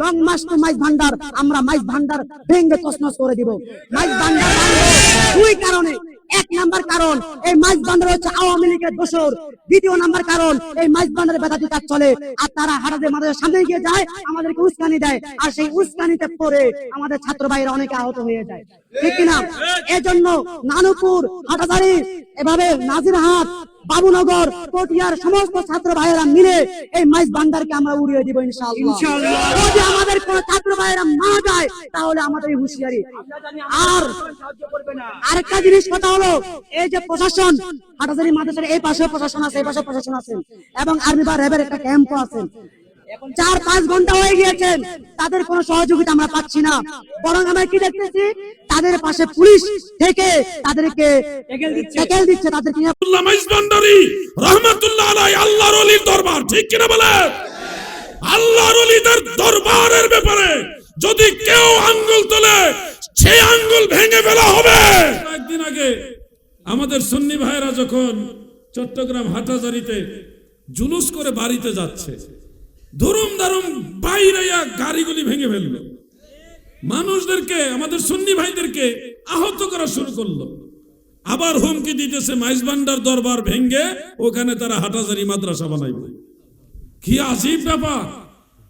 Long মাস two মাইজ ভান্ডার আমরা মাইজ ভান্ডার ভেঙ্গে তছনছ করে দিব। মাইজ ভান্ডার দুই কারণে। এক নাম্বার কারণ, এই মাইজ ভান্ডার হচ্ছে আওয়ামী লীগের দোষর। দ্বিতীয় নাম্বার কারণ, এই মাইজ ভান্ডারের বেদাতি কাজ চলে। আর তারা হাটাতে আমাদের সামনে গিয়ে যায়, আমাদেরকে উস্কানি দেয়। আর সেই উস্কানিতে পড়ে আমাদের ছাত্র ভাইরা অনেকে আহত হয়ে যায়। ঠিক কিনা? এজন্য নানুপুর, হাটাদারি, এভাবে নাজিরহাট বাবুনগর পটিয়ার সমস্ত ছাত্র ভাইয়েরা মিলে এই মাইস ভান্ডারকে আমরা উড়িয়ে দিব ইনশাআল্লাহ। যদি আমাদের কোন ছাত্র ভাইয়েরা না যায় তাহলে আমাদের হুঁশিয়ারি। আর আরেকটা জিনিস কথা হলো এই যে প্রশাসন হাটাজারি মাদ্রাসার এই পাশে প্রশাসন আছে এই পাশে প্রশাসন আছে। এবং আর্মি বা র্যাবের একটা ক্যাম্পও আছে। চার পাঁচ ঘণ্টা হয়ে গিয়েছেন তাদের কোনো সহযোগিতা আমরা পাচ্ছি না। বরং আমরা কি দেখতেছি? তাদের পাশে পুলিশ থেকে তাদেরকে দিচ্ছে। তাদেরকে রহমাতুল্লাহ আল্লাহর ওলির দরবার ঠিক কিনা বলে আল্লাহর ওলিদের দরবারের ব্যাপারে যদি কেউ আঙ্গুল তোলে সেই আঙ্গুল ভেঙে ফেলা হবে। একদিন আগে আমাদের সুন্নি ভাইরা যখন চট্টগ্রাম হাটাজারিতে জুলুস করে বাড়িতে যাচ্ছে ধরুম দারুম বাইরাইয়া গাড়িগুলি ভেঙে ফেলল। মানুষদেরকে, আমাদের সুন্নি ভাইদেরকে আহত করা শুরু করল। আবার হুমকি দিতেছে মাইজবান্ডার দরবার ভেঙ্গে ওখানে তারা হাটাজারি মাদ্রাসা বানাইবে কি আজীব ব্যাপার!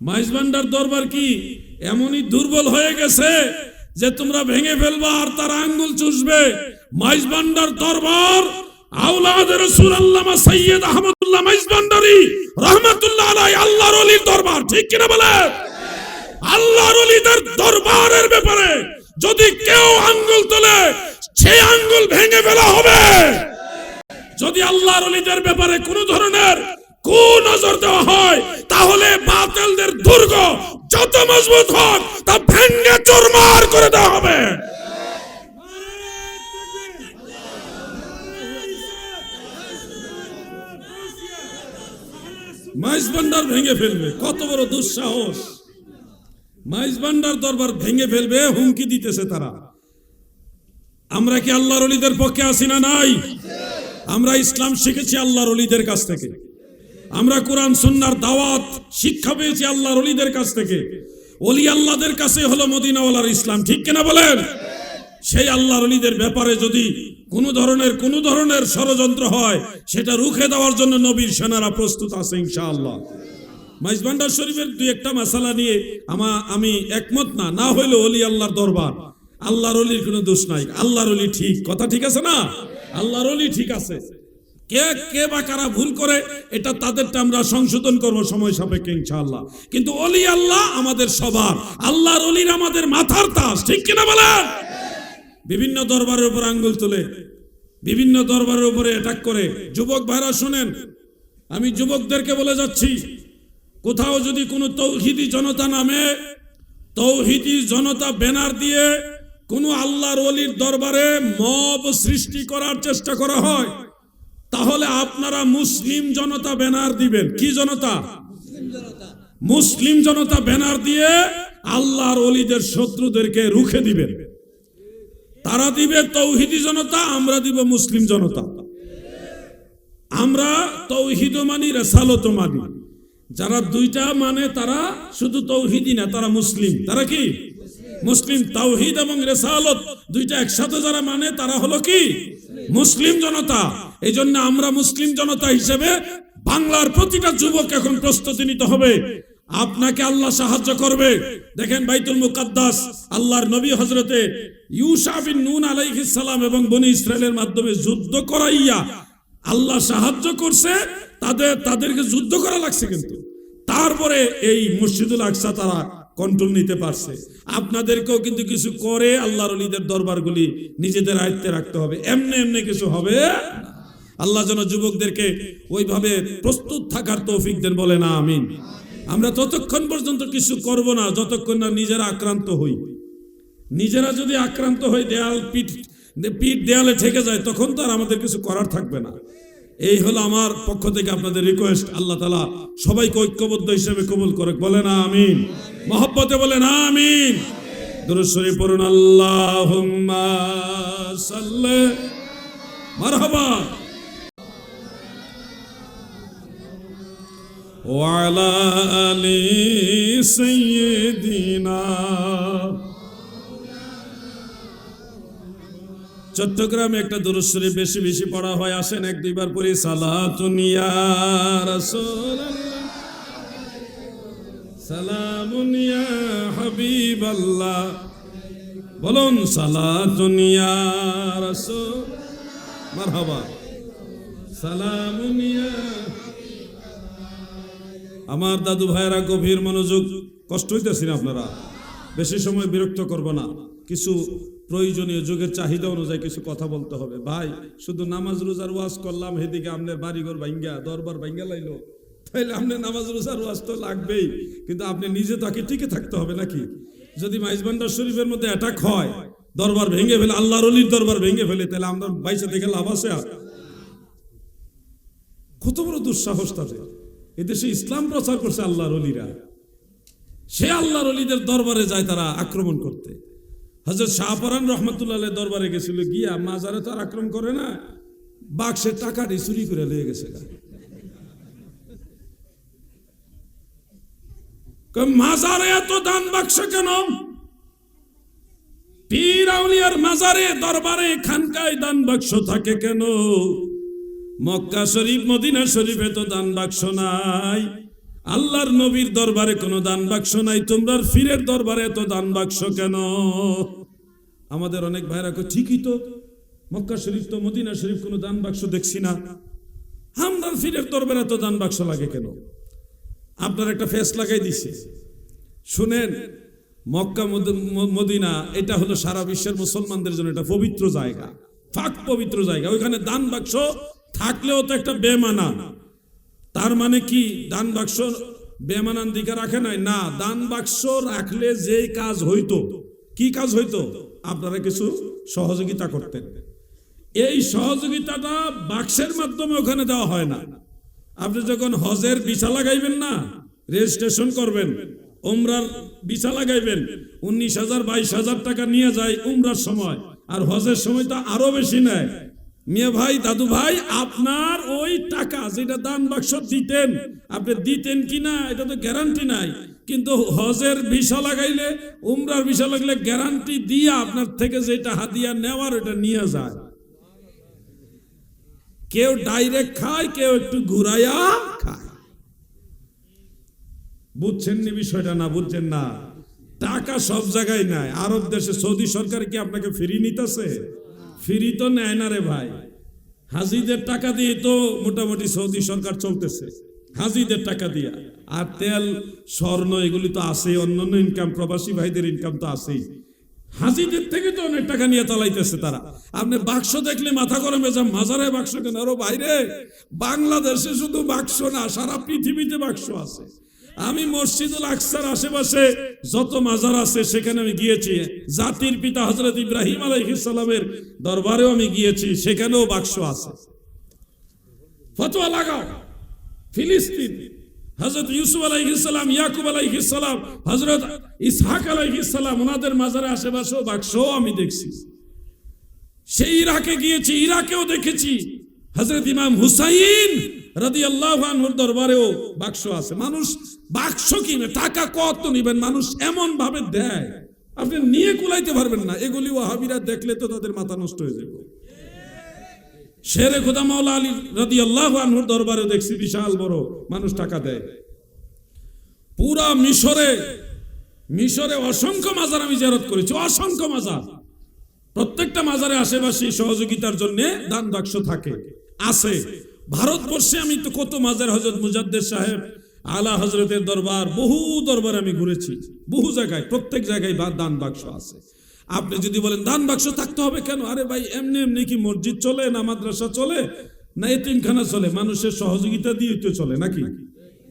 মাইজবান্ডার দরবার কি এমনই দুর্বল হয়ে গেছে যে তোমরা ভেঙে ফেলবা আর তার আঙ্গুল চুষবে। মাইজবান্ডার দরবার আউলাদের রাসূল আল্লামা সৈয়দ আহমদুল্লাহ মাইজবান্ডারি রহমাতুল্লাহ আলাই আল্লাহর ওলির দরবার ঠিক কিনা বলে? আল্লাহর ওলিদের দরবারের ব্যাপারে যদি কেউ আঙ্গুল তোলে, সেই আঙ্গুল ভেঙে ফেলা হবে। যদি আল্লাহর ওলিদের ব্যাপারে কোনো ধরনের কু নজর দেওয়া হয়, তাহলে বাতিলদের দুর্গ যত মজবুত হোক, তা ভেঙ্গে চুরমার করে দেওয়া হবে। মাইজ ভান্ডার ভেঙে ফেলবে। কত বড় দুঃসাহস। মাইজ ভান্ডার দরবার ভেঙে ফেলবে, হুমকি দিতেছে তারা। আমরা কি আল্লাহর অলিদের পক্ষে আসি না নাই? আমরা ইসলাম শিখেছি আল্লাহর অলিদের কাছ থেকে। আমরা কোরআন, সুন্নার দাওয়াত, শিক্ষা পেয়েছি আল্লাহর অলিদের কাছ থেকে। অলি আল্লাহদের কাছে হলো মদিনাওয়ালার ইসলাম, ঠিক কিনা বলেন? সেই আল্লাহর অলিদের ব্যাপারে যদি কোন ধরনের কোন ধরনের ষড়যন্ত্র হয়, সেটা রুখে দেওয়ার জন্য নবীর সেনারা প্রস্তুত আছে ইনশাআল্লাহ। মাইজবান্ডার শরীফের দুই একটা মশালা নিয়ে আমা আমি একমত না না হইলে অলি আল্লাহর দরবার। আল্লাহর অলির কোনো দোষ নাই। আল্লাহর অলি ঠিক। কথা ঠিক আছে না? আল্লাহর অলি ঠিক আছে। কে কে বা কারা ভুল করে, এটা তাদেরটা আমরা সংশোধন করব সময় সাপেক্ষে ইনশাআল্লাহ। কিন্তু অলি আল্লাহ আমাদের সবার। আল্লাহর অলির আমাদের মাথার তাস। ঠিক কিনা বলেন? বিভিন্ন দরবারের উপর আঙ্গুল তুলে, বিভিন্ন দরবারের উপরে অ্যাটাক করে। যুবক ভাইরা, শোনেন, আমি যুবকদেরকে বলে যাচ্ছি, কোথাও যদি কোনো তৌহিদি জনতা নামে, তৌহিদি জনতা ব্যানার দিয়ে কোনো আল্লাহর অলির দরবারে মব সৃষ্টি করার চেষ্টা করা হয়, তাহলে আপনারা মুসলিম জনতা ব্যানার দিবেন। কি জনতা? মুসলিম জনতা ব্যানার দিয়ে আল্লাহর অলিদের শত্রুদেরকে রুখে দিবেন। তারা দিবে তৌহিদি জনতা, আমরা দিব মুসলিম জনতা। আমরা তৌহিদ মানি, রেসালত মানি। যারা দুইটা মানে তারা শুধু তৌহিদি না, তারা মুসলিম। তারা কি? মুসলিম। তাওহিদ এবং রেসালত দুইটা একসাথে যারা মানে তারা হলো কি? মুসলিম জনতা। এই জন্য আমরা মুসলিম জনতা হিসেবে বাংলার প্রতিটা যুবক এখন প্রস্তুতি নিতে হবে। আপনাকে আল্লাহ সাহায্য করবে। দেখেন বাইতুল মুকাদ্দাস, আল্লাহর নবী হজরতে ইউসা বিন নুন আলাইহিস এবং বনি ইসরায়েলের মাধ্যমে যুদ্ধ করাইয়া আল্লাহ সাহায্য করছে, তাদের, তাদেরকে যুদ্ধ করা লাগছে কিন্তু। তারপরে এই মসজিদুল আকসা তারা কন্ট্রোল নিতে পারছে। আপনাদেরকেও কিন্তু কিছু করে আল্লাহর অলিদের দরবারগুলি নিজেদের আয়ত্তে রাখতে হবে। এমনি এমনি কিছু হবে আল্লাহ যেন যুবকদেরকে ওইভাবে প্রস্তুত থাকার তৌফিক দেন বলে না আমিন। আমরা ততক্ষণ পর্যন্ত কিছু করব না, যতক্ষণ না নিজেরা আক্রান্ত হই। নিজেরা যদি আক্রান্ত হই, দেয়াল পিঠ পিঠ দেয়ালে ঠেকে যায়, তখন তো আর আমাদের কিছু করার থাকবে না। এই হলো আমার পক্ষ থেকে আপনাদের রিকোয়েস্ট আল্লাহ তালা সবাইকে ঐক্যবদ্ধ হিসেবে কবুল করে বলে না আমিন। মহব্বতে বলে না আমিন দুরুশ্বরী পড়ুন আল্লাহ মারহাবা। وعلى آل سيدنا চট্টগ্রামে একটা দুরুশ্বরী বেশি বেশি পড়া হয় আসেন এক দুইবার পরে সালাতুনিয়া রাসূলুল্লাহ সালামুনিয়া হাবিবাল্লাহ বলুন সালাতুনিয়া রাসূল মারহাবা সালামুনিয়া আমার দাদু ভাইয়েরা গভীর মনোযোগ, কষ্ট হইতেছি না আপনারা। বেশি সময় বিরক্ত করব না। কিছু প্রয়োজনীয় যুগের চাহিদা অনুযায়ী কিছু কথা বলতে হবে। ভাই, শুধু নামাজ রোজার ওয়াজ করলাম, হেদিকে আপনার বাড়িঘর ভাঙ্গা দরবার ভাঙ্গা লাইলো। তাইলে আপনি নামাজ রোজার ওয়াজ তো লাগবেই। কিন্তু আপনি নিজে তাকে টিকে থাকতে হবে নাকি? যদি মাইজবান্ডার শরীফের মধ্যে অ্যাটাক হয়, দরবার ভেঙে ফেলে, আল্লাহর অলির দরবার ভেঙে ফেলে তাহলে আমরা বাইসে দেখে লাভ আছে আর? কত বড় দুঃসাহস তাদের। এদেশে ইসলাম প্রচার করছে আল্লাহর অলিরা। সে আল্লাহর অলিদের দরবারে যায় তারা আক্রমণ করতে। হজরত শাহপরান রহমতুল্লাহ দরবারে গেছিল, গিয়া মাজারে তো আর আক্রমণ করে না বাক্সের টাকাটি চুরি করে লিয়ে গেছে। মাজারে এত দান বাক্স কেন? পীর আউলিয়ার মাজারে দরবারে খানকায় দান বাক্স থাকে কেন? মক্কা শরীফ, মদিনা শরীফে তো দান বাক্স নাই। আল্লাহর নবীর দরবারে কোনো দান বাক্স নাই। তোমরা ফিরের দরবারে তো দান বাক্স কেন? আমাদের অনেক ভাইরা ঠিকই তো, মক্কা শরীফ তো, মদিনা শরীফ কোনো দান বাক্স দেখছি না। আমরার ফিরের দরবারে তো দান বাক্স লাগে কেন? আপনার একটা ফেস লাগাই দিছে। শুনেন, মক্কা, মদ- মদিনা, এটা হলো সারা বিশ্বের মুসলমানদের জন্য এটা পবিত্র জায়গা। ফাঁক পবিত্র জায়গা। ওইখানে দান বাক্স থাকলেও তো একটা বেমানা। তার মানে কি? দান বাক্স বেমানান দিকে রাখে নাই? না, দান বাক্স রাখলে যেই কাজ হইতো, কি কাজ হইতো? আপনারা কিছু সহযোগিতা করতেন। এই সহযোগিতাটা বাক্সের মাধ্যমে ওখানে দেওয়া হয় না। আপনি যখন হজের বিছা লাগাইবেন না, রেজিস্ট্রেশন করবেন, উমরার বিছা লাগাইবেন, উনিশ হাজার, বাইশ হাজার টাকা নিয়ে যায় উমরার সময়, আর হজের সময় তো আরও বেশি নেয়। মেয়ে ভাই, দাদু ভাই, আপনার ওই টাকা যেটা দান বাক্স দিতেন, আপনি দিতেন কি না, এটা তো গ্যারান্টি নাই। কিন্তু হজের ভিসা লাগাইলে, উমরার ভিসা লাগলে গ্যারান্টি দিয়ে আপনার থেকে যেটা হাদিয়া নেওয়ার, ওটা নিয়ে যায়। কেউ ডাইরেক্ট খায়, কেউ একটু ঘুরাইয়া খায়। বুঝছেন নি বিষয়টা না, বুঝছেন না? টাকা সব জায়গায় নাই। আরব দেশে সৌদি সরকার কি আপনাকে ফ্রি নিতেছে? ফিরি তো নেয় না রে ভাই। হাজিদের টাকা দিয়ে তো মোটামুটি সৌদি সরকার চলতেছে। হাজিদের টাকা দিয়া। আর তেল, স্বর্ণ, এগুলি তো আছে অন্যান্য ইনকাম প্রবাসী ভাইদের ইনকাম তো আছেই। হাজিদের থেকে তো অনেক টাকা নিয়ে চালাইতেছে তারা। আপনি বাক্স দেখলে মাথা গরমে যা মাজারে বাক্স কেন? আরও বাইরে বাংলাদেশে শুধু বাক্স না, সারা পৃথিবীতে বাক্স আছে। আমি মসজিদুল আকসার আশেপাশে যত মাজার আছে, সেখানে আমি গিয়েছি। জাতির পিতা হজরত ইব্রাহিম আলাইহিসসালামের দরবারেও আমি গিয়েছি, সেখানেও বাক্স আছে। ফতোয়া লাগাও। ফিলিস্তিন হজরত ইউসুফ আলাইহিসসালাম ইয়াকুব আলাইহিসসালাম হজরত ইসহাক আলাইহিসসালাম ওনাদের মাজারে আশেপাশেও বাক্সও আমি দেখছি। সেই ইরাকে গিয়েছি, ইরাকেও দেখেছি। হজরত ইমাম হুসাইন রাদি আল্লাহ আনহুর দরবারেও বাক্স আছে। মানুষ বাক্স কিনে, টাকা কত নিবেন মানুষ এমন ভাবে দেয়। আপনি নিয়ে কুলাইতে পারবেন না। এগুলি ওয়াহাবিরা দেখলে তো তাদের মাথা নষ্ট হয়ে যাবে। শেরে খোদা মাওলা আলী রাদি আল্লাহ আনহুর দরবারে দেখছি বিশাল বড় মানুষ টাকা দেয়। পুরা মিশরে মিশরে অসংখ্য মাজার আমি জেরত করেছি, অসংখ্য মাজার। প্রত্যেকটা মাজারে আশেপাশে সহযোগিতার জন্য দান বাক্স থাকে, আছে। ভারতবর্ষে আমি তো কত মাজার হজরত মুজাদ্দের সাহেব, আলা হজরতের দরবার, বহু দরবার আমি ঘুরেছি। বহু জায়গায়, প্রত্যেক জায়গায় দান বাক্স আছে। আপনি যদি বলেন, দান বাক্স থাকতে হবে কেন? আরে ভাই, এমনি এমনি কি মসজিদ চলে না মাদ্রাসা চলে? না এতিমখানা চলে? মানুষের সহযোগিতা দিয়ে তো চলে নাকি?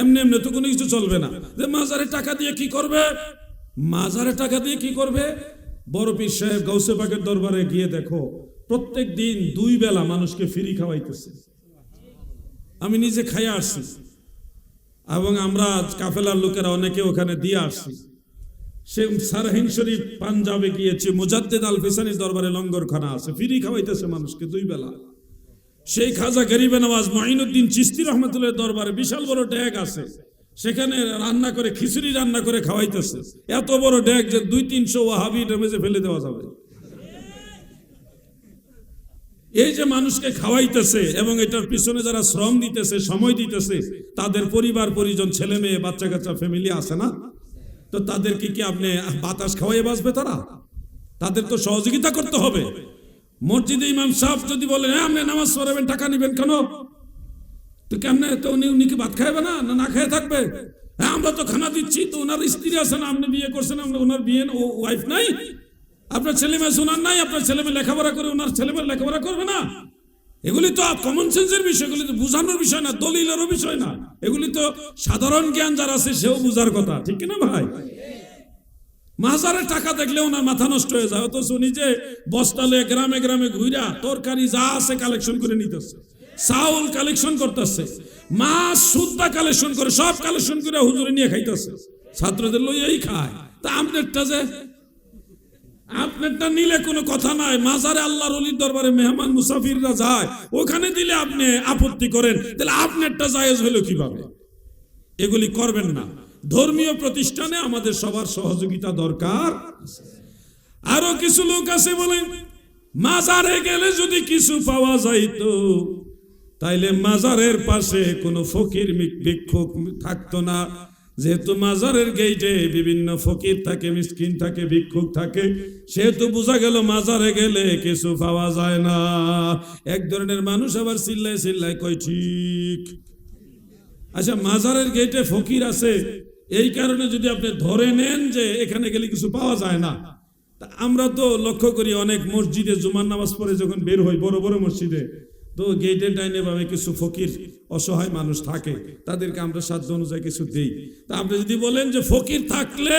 এমনি এমনি তো কোনো কিছু চলবে না। যে মাজারে টাকা দিয়ে কি করবে? মাজারে টাকা দিয়ে কি করবে? বড় পীর সাহেব গৌসে পাকের দরবারে গিয়ে দেখো, প্রত্যেক দিন দুই বেলা মানুষকে ফ্রি খাওয়াইতেছে। আমি নিজে খাইয়া আসছি। এবং আমরা কাফেলার লোকেরা অনেকে ওখানে দিয়ে আসছি। সে সারহিন শরীফ পাঞ্জাবে গিয়েছে, মুজাদ্দেদ আল ফিসানির দরবারে লঙ্গরখানা আছে, ফ্রি খাওয়াইতেছে মানুষকে দুই বেলা। সেই খাজা গরিবে নওয়াজ মঈনুদ্দিন চিস্তি রহমতুল্লাহ দরবারে বিশাল বড় ড্যাগ আছে। সেখানে রান্না করে, খিচুড়ি রান্না করে খাওয়াইতেছে। এত বড় ড্যাগ যে দুই তিনশো ওয়াহাবি ডেমেজে ফেলে দেওয়া যাবে। এই যে মানুষকে খাওয়াইতেছে এবং এটার পিছনে যারা শ্রম দিতেছে, সময় দিতেছে, তাদের পরিবার, পরিজন, ছেলে মেয়ে, বাচ্চা কাচ্চা ফ্যামিলি আছে না? তো তাদেরকে কি কি আপনি বাতাস খাওয়াই বাঁচবে তারা? তাদের তো সহযোগিতা করতে হবে। মসজিদে ইমাম সাহেব যদি বলেন হ্যাঁ আপনি নামাজ পড়াবেন, টাকা নেবেন কেন? তো কেমনে? তো উনি উনি কি ভাত খাইবে না? না খেয়ে থাকবে? হ্যাঁ আমরা তো খানা দিচ্ছি, তো ওনার স্ত্রী আছে না, আপনি বিয়ে করছেন ওনার বিয়ে ওয়াইফ নাই? আপনার ছেলে মেয়ে শোনার নাই, আপনার ছেলে মেয়ে লেখাপড়া করে, ওনার ছেলে মেয়ে লেখাপড়া করবে না। এগুলি তো কমন সেন্সের বিষয়, এগুলি তো বোঝানোর বিষয় না, দলিলেরও বিষয় না। এগুলি তো সাধারণ জ্ঞান যার আছে, সেও বুঝার কথা, ঠিক কিনা ভাই? মাজারের টাকা দেখলে ওনার মাথা নষ্ট হয়ে যায়, অথচ নিজে বস্তালে, গ্রামে গ্রামে ঘুরা তরকারি যা আছে কালেকশন করে নিতেছে। চাউল কালেকশন করতেছে, মাছ, সুদ্ধা কালেকশন করে, সব কালেকশন করে হুজুরে নিয়ে খাইতেছে। ছাত্রদের লইয়াই খায়। তা আপনারটা যে আপনারটা নিলে কোনো কথা নাই। মাজারে আল্লাহর অলির দরবারে মেহমান মুসাফিররা যায়। ওখানে দিলে আপনি আপত্তি করেন। তাহলে আপনারটা জায়েজ হলো কীভাবে? এগুলি করবেন না। ধর্মীয় প্রতিষ্ঠানে আমাদের সবার সহযোগিতা দরকার আরও কিছু লোক আছে বলেন, মাজারে গেলে যদি কিছু পাওয়া যাইতো, তাইলে মাজারের পাশে কোনো ফকির ভিক্ষুক থাকতো না। যেহেতু মাজারের গেইটে বিভিন্ন ফকির থাকে, মিসকিন থাকে, ভিক্ষুক থাকে, সেহেতু বোঝা গেল মাজারে গেলে কিছু পাওয়া যায় না। এক ধরনের মানুষ আবার চিল্লায় চিল্লায় কয়, ঠিক। আচ্ছা মাজারের গেটে ফকির আছে, এই কারণে যদি আপনি ধরে নেন যে এখানে গেলে কিছু পাওয়া যায় না আমরা তো লক্ষ্য করি অনেক মসজিদে জুমার নামাজ পড়ে যখন বের হই, বড় বড় মসজিদে তো গেটের ডাইনে ভাবে কিছু ফকির অসহায় মানুষ থাকে, তাদেরকে আমরা সাধ্য অনুযায়ী কিছু দিই। তা আপনি যদি বলেন যে ফকির থাকলে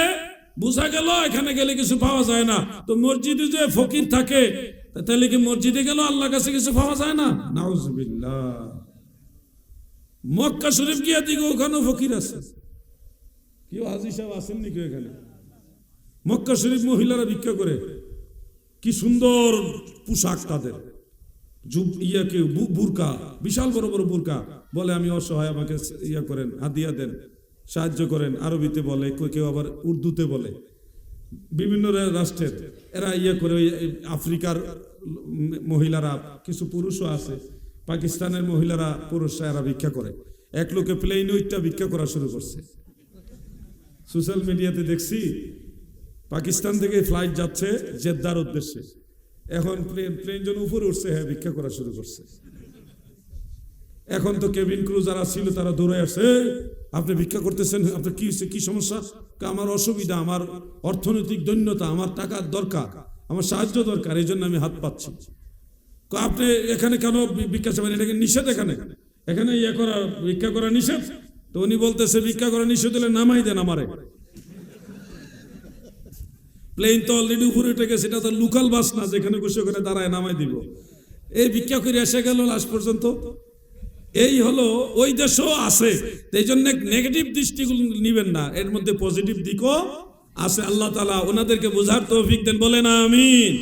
বোঝা গেল এখানে গেলে কিছু পাওয়া যায় না। তো মসজিদে যে ফকির থাকে তাহলে কি মসজিদে গেল আল্লাহর কাছে কিছু পাওয়া যায় না? নাউজুবিল্লাহ। মক্কা শরীফ গিয়া দিকে ওখানেও ফকির আছে। কেউ হাজি সাহেব আসেন নাকি এখানে? মক্কা শরীফ মহিলারা ভিক্ষা করে। কি সুন্দর পোশাক তাদের। জুব ইয়া কি, বু- বুরকা, বিশাল বড় বড় বুরকা। বলে, আমি অসহায়, আমাকে ইয়া করেন, হাদিয়া দেন, সাহায্য করেন, আরবিতে বলে কেউ- আবার উর্দুতে বলে। বিভিন্ন রাষ্ট্রের, এরা ইয়ে করে আফ্রিকার মহিলারা, কিছু পুরুষও আছে, পাকিস্তানের মহিলারা পুরুষরা এরা ভিক্ষা করে। এক লোকে প্লেন ওইটা ভিক্ষা করা শুরু করছে। সোশ্যাল মিডিয়াতে দেখছি, পাকিস্তান থেকে ফ্লাইট যাচ্ছে জেদ্দার উদ্দেশ্যে। এখন প্লেন প্লেন যেন উপরে উঠছে হ্যাঁ ভিক্ষা করা শুরু করছে। এখন তো কেবিন ক্রু যারা ছিল তারা দৌড়ে আসে আপনি ভিক্ষা করতেছেন আপনার কি হয়েছে? কি সমস্যা? "কা, আমার অসুবিধা আমার অর্থনৈতিক দৈন্যতা আমার টাকার দরকার আমার সাহায্য দরকার এই জন্য আমি হাত পাচ্ছি "কা, আপনি এখানে কেন ভিক্ষা চাবেন? এটাকে নিষেধ এখানে? এখানে ইয়ে করা ভিক্ষা করা নিষেধ? তো উনি বলতেছে ভিক্ষা করা নিষেধ হলে নামাই দেন আমারে। প্লেন তো অলরেডি উপরে উঠে গেছে, এটা তো লোকাল বাস না, যেখানে বসে ওখানে দাঁড়ায় নামাই দিব। এই ভিক্ষা করে এসে গেল লাস্ট পর্যন্ত। এই হলো, ওই দেশও আছে এই জন্য নেগেটিভ দৃষ্টিগুলো নিবেন না। এর মধ্যে পজিটিভ দিকও আছে, আল্লাহ তালা ওনাদেরকে বোঝার তো তৌফিক দেন না আমিন।